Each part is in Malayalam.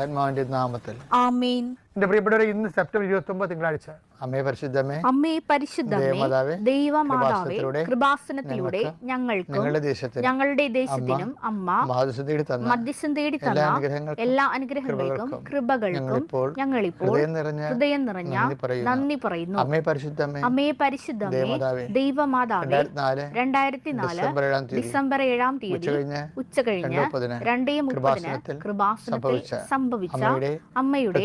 ആത്മാവിന്റെ നാമത്തിൽ. ആമേൻ. എന്റെ പ്രിയപ്പെട്ടവരെ ഇന്ന് സെപ്റ്റംബർ ഇരുപത്തി ഒമ്പത് തിങ്കളാഴ്ച അമ്മേ പരിശുദ്ധമേ അമ്മേ പരിശുദ്ധമേ ദേവമാതാവേ, ദൈവമാതാവേ കൃപാസനത്തിലൂടെ ഞങ്ങൾക്ക് ഞങ്ങളുടെ ദേശത്തിന് ഞങ്ങളുടെ ദേശത്തിനും അമ്മ മഹാദിവസം തേടി തന്ന മധ്യസ്ഥം തേടി തന്ന എല്ലാ അനുഗ്രഹങ്ങൾക്കും കൃപകൾക്കും ഞങ്ങൾ ഇപ്പോൾ ഹൃദയം നിറഞ്ഞ നന്ദി പറയുന്നു. അമ്മേ പരിശുദ്ധമേ അമ്മേ പരിശുദ്ധമേ ദേവമാതാവേ, ദൈവമാതാവേ രണ്ടായിരത്തി നാല് ഡിസംബർ ഏഴാം തീയതി ഉച്ച ഉച്ചകഴിഞ്ഞ് രണ്ടേ മുപ്പതിന് കൃപാസനത്തിൽ സംഭവിച്ച അമ്മയുടെ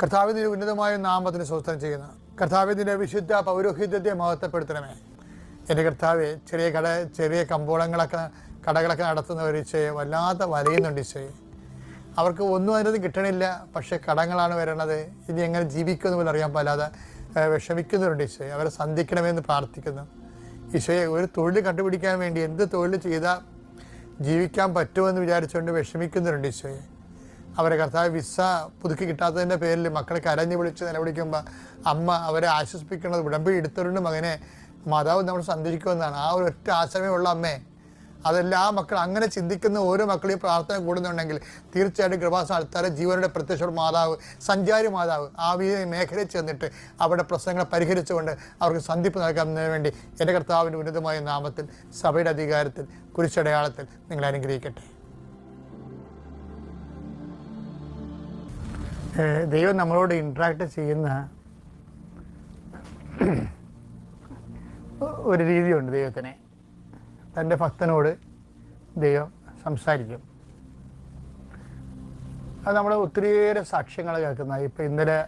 കർത്താവിന്റെ ഉന്നതമായ നാമത്തിന് സ്വസ്ഥം ചെയ്യുന്നു. കർത്താവിന്റെ വിശുദ്ധ പൗരോഹിത്യത്തെ മഹത്വപ്പെടുത്തണമേ. എന്റെ കർത്താവ് ചെറിയ കട ചെറിയ കമ്പോളങ്ങളൊക്കെ കടകളൊക്കെ നടത്തുന്നവർ ഇച്ചയെ വല്ലാത്ത വലയുന്നുണ്ട് ഇച്ചയെ അവർക്ക് ഒന്നും അതിനകത്ത് കിട്ടണില്ല പക്ഷേ കടങ്ങളാണ് വരണത്. ഇനി എങ്ങനെ ജീവിക്കുമെന്ന് പോലും അറിയാൻ പാലാതെ വിഷമിക്കുന്നവരുണ്ട് ഈശോയെ. അവരെ സന്ധിക്കണമെന്ന് പ്രാർത്ഥിക്കുന്നു. ഈശോയെ ഒരു തൊഴിൽ കണ്ടുപിടിക്കാൻ വേണ്ടി എന്ത് തൊഴിൽ ചെയ്താൽ ജീവിക്കാൻ പറ്റുമെന്ന് വിചാരിച്ചുകൊണ്ട് വിഷമിക്കുന്നവരുണ്ട് ഈശോയെ. അവരെ കർത്താവ് വിസ പുതുക്കി കിട്ടാത്തതിന്റെ പേരിൽ മക്കളെ കരഞ്ഞു വിളിച്ച് നിലവിളിക്കുമ്പോൾ അമ്മ അവരെ ആശ്വസിപ്പിക്കുന്നത് ഉടമ്പടി എടുത്തവരുണ്ട് മകനെ മാതാവ് നമ്മൾ സന്ദർശിക്കുമെന്നാണ്. ആ ഒരു ഒറ്റ ആശ്രമമുള്ള അമ്മേ. അതെല്ലാ മക്കൾ അങ്ങനെ ചിന്തിക്കുന്ന ഓരോ മക്കളെയും പ്രാർത്ഥന കൂടുന്നുണ്ടെങ്കിൽ തീർച്ചയായിട്ടും കൃപാസ ആൾക്കാരെ ജീവനുടെ പ്രത്യക്ഷ മാതാവ് സഞ്ചാരി മാതാവ് ആ മേഖലയിൽ ചെന്നിട്ട് അവരുടെ പ്രശ്നങ്ങളെ പരിഹരിച്ചുകൊണ്ട് അവർക്ക് സന്ധിപ്പ് നൽകുന്നതിന് വേണ്ടി എന്റെ കർത്താവിന്റെ ഉന്നതമായ നാമത്തിൽ സഭയുടെ അധികാരത്തിൽ കുരിശടയാളത്തിൽ നിങ്ങൾ അനുഗ്രഹിക്കട്ടെ. ദൈവം നമ്മളോട് ഇൻട്രാക്ട് ചെയ്യുന്ന ഒരു രീതിയുണ്ട് ദൈവത്തിന്. തന്റെ ഭക്തനോട് ദൈവം സംസാരിക്കും. അത് നമ്മൾ ഒത്തിരിയേറെ സാക്ഷ്യങ്ങൾ കേൾക്കുന്ന ഇപ്പം ഇന്നലെ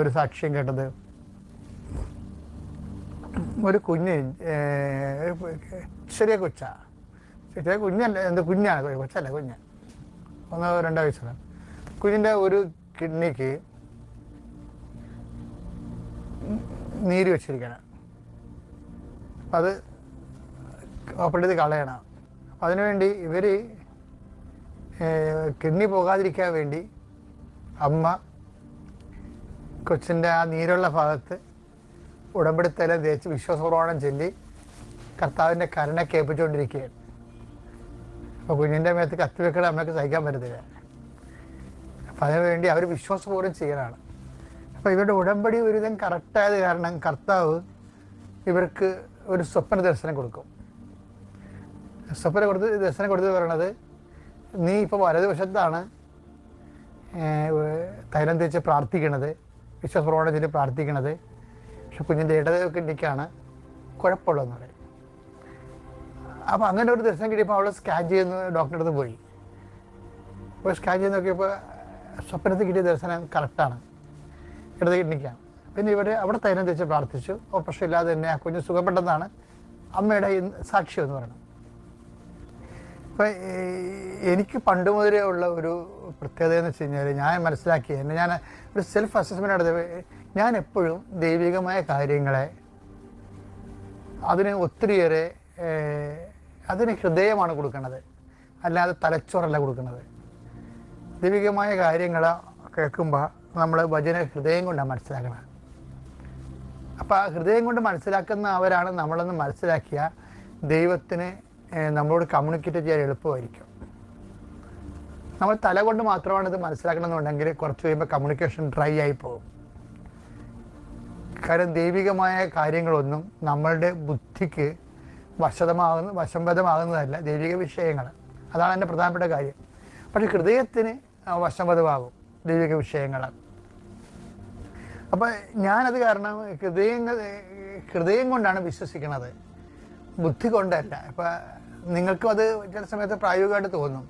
ഒരു സാക്ഷ്യം കേട്ടത്. ഒരു കുഞ്ഞ് ചെറിയ കൊച്ച. ചെറിയ കുഞ്ഞല്ല എന്ത് കുഞ്ഞാണ്? കൊച്ചല്ല കുഞ്ഞ്. ഒന്നോ രണ്ടോ വയസ്സുള്ള കുഞ്ഞിന്റെ ഒരു കിഡ്നിക്ക് നീര് വെച്ചിരിക്കണം. അത് ഓപ്പറേറ്റ് ചെയ്ത് കളയണം അതിനുവേണ്ടി ഇവർ കിഡ്നി പോകാതിരിക്കാൻ വേണ്ടി അമ്മ കൊച്ചിന്റെ ആ നീരുള്ള ഭാഗത്ത് ഉടമ്പടിത്തല തേച്ച് വിശ്വാസപ്രമാണം ചൊല്ലി കർത്താവിന്റെ കരുണ കേൾപ്പിച്ചുകൊണ്ടിരിക്കുകയാണ്. അപ്പോൾ കുഞ്ഞിന്റെ മേത്ത് കത്തിവെക്കണ അമ്മയ്ക്ക് സഹിക്കാൻ പറ്റത്തില്ല. അപ്പം അതിനു വേണ്ടി അവർ വിശ്വാസപൂർവം ചെയ്യലാണ്. അപ്പോൾ ഇവരുടെ ഉടമ്പടി ഒരുവിധം കറക്റ്റായത് കാരണം കർത്താവ് ഇവർക്ക് ഒരു സ്വപ്ന ദർശനം കൊടുക്കും. സ്വപ്ന കൊടുത്ത് ദർശനം കൊടുത്തത് പറയണത് നീ ഇപ്പോൾ വലതുവശത്താണ് തൈലം തേച്ച് പ്രാർത്ഥിക്കണത് വിശ്വാസപ്രവണ ചൊല്ലി പ്രാർത്ഥിക്കണത് പക്ഷെ കുഞ്ഞിന്റെ ഇടതൊക്കെ കിഡ്നിക്കാണ് കുഴപ്പമുള്ളതെന്ന് പറയും. അപ്പോൾ അങ്ങനെ ഒരു ദർശനം കിട്ടിയപ്പോൾ അവൾ സ്കാൻ ചെയ്യുന്ന ഡോക്ടറുടെ അടുത്ത് പോയി. അപ്പോൾ സ്കാൻ ചെയ്ത് നോക്കിയപ്പോൾ സ്വപ്നത്തിൽ കിട്ടിയ ദർശനം കറക്റ്റാണ്. ഇടത് കിഡ്നിക്കാണ് പിന്നെ ഇവർ അവിടെ തൈരം തേച്ച് പ്രാർത്ഥിച്ചു. ഓപ്പറേഷൻ ഇല്ലാതെ തന്നെ ആ കുഞ്ഞ് സുഖപ്പെട്ടെന്നാണ് അമ്മയുടെ സാക്ഷ്യം എന്ന് പറയുന്നത്. അപ്പോൾ എനിക്ക് പണ്ട് മുതലേ ഉള്ള ഒരു പ്രത്യേകത എന്ന് വെച്ച് കഴിഞ്ഞാൽ ഞാൻ മനസ്സിലാക്കി എന്നെ ഞാൻ ഒരു സെൽഫ് അസസ്മെന്റ് നടത്തി ഞാൻ എപ്പോഴും ദൈവികമായ കാര്യങ്ങളെ അതിന് ഒത്തിരിയേറെ അതിന് ഹൃദയമാണ് കൊടുക്കുന്നത്. അല്ലാതെ തലച്ചോറല്ല കൊടുക്കുന്നത്. ദൈവികമായ കാര്യങ്ങൾ കേൾക്കുമ്പോൾ നമ്മൾ ഭജന ഹൃദയം കൊണ്ടാണ് മനസ്സിലാക്കുന്നത് അപ്പോൾ ആ ഹൃദയം കൊണ്ട് മനസ്സിലാക്കുന്ന അവരാണ് നമ്മളെന്ന് മനസ്സിലാക്കിയ ദൈവത്തിന് നമ്മളോട് കമ്മ്യൂണിക്കേറ്റ് ചെയ്യാൻ എളുപ്പമായിരിക്കും. നമ്മൾ തല കൊണ്ട് മാത്രമാണ് ഇത് മനസ്സിലാക്കണമെന്നുണ്ടെങ്കിൽ കുറച്ച് കഴിയുമ്പോൾ കമ്മ്യൂണിക്കേഷൻ ഡ്രൈ ആയി പോകും. കാരണം ദൈവികമായ കാര്യങ്ങളൊന്നും നമ്മളുടെ ബുദ്ധിക്ക് വശതമാകുന്ന വശംവദമാകുന്നതല്ല ദൈവിക വിഷയങ്ങൾ അതാണ് എന്റെ പ്രധാനപ്പെട്ട കാര്യം. പക്ഷെ ഹൃദയത്തിന് വശംവദമാകും ദൈവിക വിഷയങ്ങൾ അപ്പം ഞാനത് കാരണം ഹൃദയങ്ങൾ ഹൃദയം കൊണ്ടാണ് വിശ്വസിക്കുന്നത് ബുദ്ധി കൊണ്ടല്ല. ഇപ്പം നിങ്ങൾക്കും അത് ചില സമയത്ത് പ്രായോഗികമായിട്ട് തോന്നും.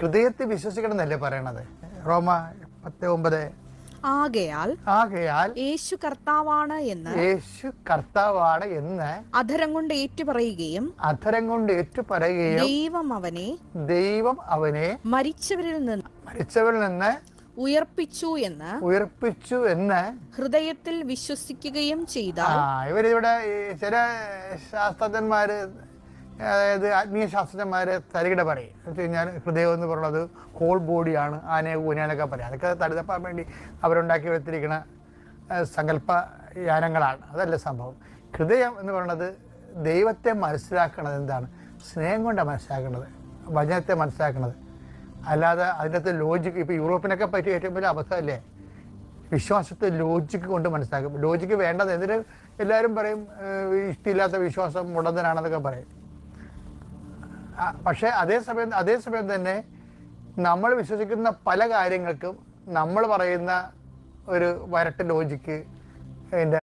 ഹൃദയത്തിൽ വിശ്വസിക്കണം എന്നല്ലേ പറയണത്? റോമ പത്ത് ഒമ്പത് ആകയാൽ ആകയാൽ യേശു കർത്താവാണ് എന്ന് യേശു കർത്താവാണ് എന്ന് അധരം കൊണ്ട് ഏറ്റുപറയുകയും അധരം കൊണ്ട് ഏറ്റുപറയുകയും ദൈവം അവനെ ദൈവം അവനെ മരിച്ചവരിൽ നിന്ന് മരിച്ചവരിൽ നിന്ന് ഉയർപ്പിച്ചു എന്ന് ഉയർപ്പിച്ചു എന്ന് ഹൃദയത്തിൽ വിശ്വസിക്കുകയും ചെയ്ത ഇവരിവിടെ ചില ശാസ്ത്രജ്ഞന്മാര് അതായത് ആത്മീയ ശാസ്ത്രജ്ഞന്മാരെ തരികിട പറയും എന്ന് വെച്ച് കഴിഞ്ഞാൽ ഹൃദയം എന്ന് പറയുന്നത് ഹോൾ ബോഡിയാണ് ആനയെ ഊനാനൊക്കെ പറയും അതൊക്കെ തടുതപ്പാൻ വേണ്ടി അവരുണ്ടാക്കി വെച്ചിരിക്കുന്ന സങ്കല്പ യാനങ്ങളാണ് അതല്ല സംഭവം. ഹൃദയം എന്ന് പറയുന്നത് ദൈവത്തെ മനസ്സിലാക്കുന്നത് എന്താണ്? സ്നേഹം കൊണ്ടാണ് മനസ്സിലാക്കുന്നത് വചനത്തെ മനസ്സിലാക്കുന്നത് അല്ലാതെ അതിന്റെ അകത്ത് ലോജിക്ക് ഇപ്പോൾ യൂറോപ്പിനൊക്കെ പറ്റി ഏറ്റവും വലിയ അബദ്ധമല്ലേ വിശ്വാസത്തെ ലോജിക്ക് കൊണ്ട് മനസ്സിലാക്കും. ലോജിക്ക് വേണ്ടത് എന്തിന്? എല്ലാവരും പറയും ഇഷ്ടമില്ലാത്ത വിശ്വാസം മുടന്തനാണെന്നൊക്കെ പറയും. പക്ഷേ അതേസമയം അതേസമയം തന്നെ നമ്മൾ വിശ്വസിക്കുന്ന പല കാര്യങ്ങൾക്കും നമ്മൾ പറയുന്ന ഒരു വരട്ട് ലോജിക്ക് അതിന്റെ